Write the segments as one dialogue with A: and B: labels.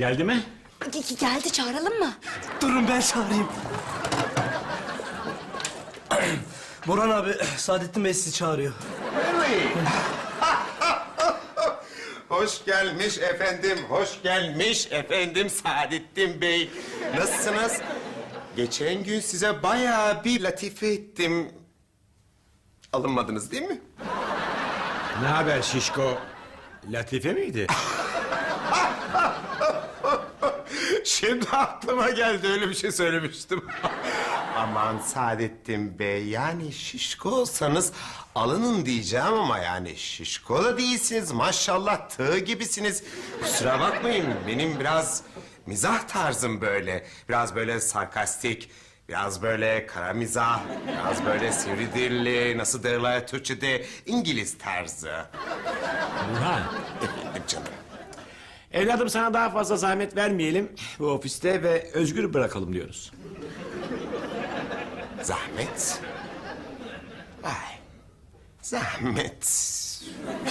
A: Geldi mi?
B: Ge- Geldi çağıralım mı?
C: Durun ben çağırayım. Burhan abi, Saadettin Bey sizi çağırıyor.
D: Hoş gelmiş efendim, hoş gelmiş efendim Saadettin Bey. Nasılsınız? Geçen gün size bayağı bir latife ettim. Alınmadınız değil mi?
A: Ne haber şişko? Latife miydi?
D: Şimdi aklıma geldi öyle bir şey söylemiştim. Aman Saadettin Bey yani şişko olsanız alının diyeceğim ama yani şişko da değilsiniz. Maşallah tığ gibisiniz. Kusura bakmayın benim biraz mizah tarzım böyle. Biraz böyle sarkastik, biraz böyle kara mizah, biraz böyle sivri dilli, nasıl derler Türkçe'de İngiliz tarzı.
A: Burhan.
D: Efendim canım.
A: Evladım sana daha fazla zahmet vermeyelim bu ofiste ve özgür bırakalım diyoruz.
D: Zahmet. Vay. Zahmet.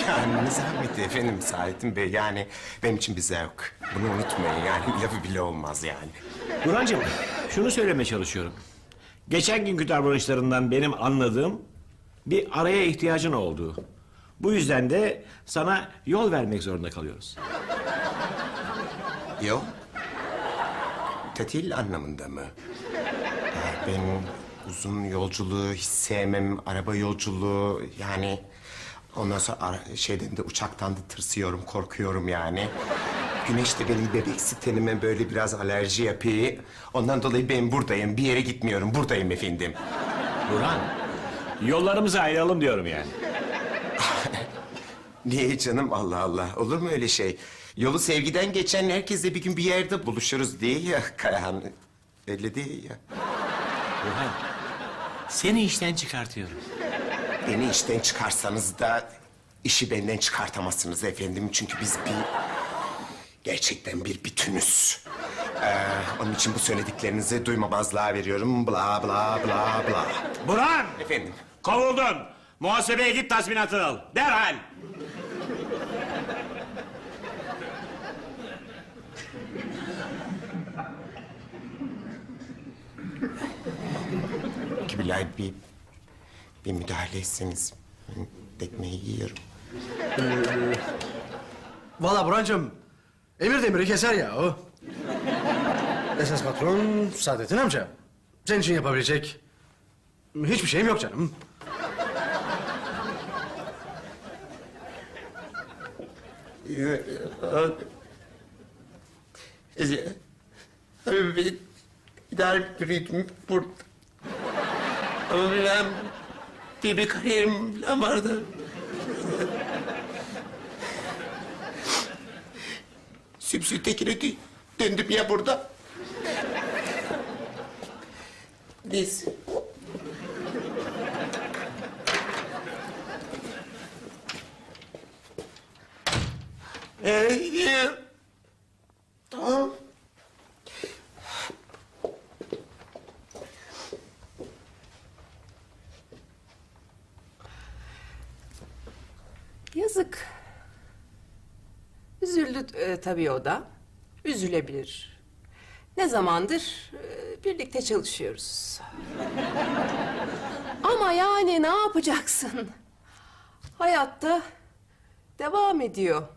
D: Yani ne zahmeti efendim Saadettin Bey yani benim için bir zevk. Bunu unutmayın yani lafı bile olmaz yani.
A: Burhancığım şunu söylemeye çalışıyorum. Geçen günkü davranışlarından benim anladığım bir araya ihtiyacın olduğu. Bu yüzden de sana yol vermek zorunda kalıyoruz.
D: Yok. Tatil anlamında mı? Ee, Ben uzun yolculuğu hiç sevmem. Araba yolculuğu yani... Ondan sonra ara- şeyden de uçaktan da tırsıyorum, korkuyorum yani. Güneş de benim bebeksi tenime böyle biraz alerji yapıyor. Ondan dolayı ben buradayım, bir yere gitmiyorum. Buradayım efendim.
A: Burhan, yollarımızı ayıralım diyorum yani.
D: Niye canım Allah Allah olur mu öyle şey? Yolu sevgiden geçen herkesle bir gün bir yerde buluşuruz diye ya Kayahan. Öyle değil ya.
A: Burhan, seni işten çıkartıyorum.
D: Beni işten çıkarsanız da işi benden çıkartamazsınız efendim. Çünkü biz bir gerçekten bir bütünüz. Ee, onun için bu söylediklerinizi duymamazlığa veriyorum. Bla bla bla bla.
A: Burhan,
D: Efendim.
A: kovuldun. Muhasebeye git tazminatını al. Derhal.
D: Kibilay bir, bir müdahale etseniz. Ben Tekmeyi yiyorum.
C: Vallahi Burhan'cığım, emir demiri keser ya o. Esas patron Saadettin amca. Senin için yapabilecek hiçbir şeyim yok canım.
D: Abi ben idare biriydim burada. Ama ben bir, bir kariyerim falan vardı. Süpsü tekine dö- döndüm ya burada. Neyse. Ee,
E: Yazık. Üzüldü e, tabii o da. Üzülebilir. Ne zamandır e, birlikte çalışıyoruz. Ama yani ne yapacaksın? Hayatta devam ediyor.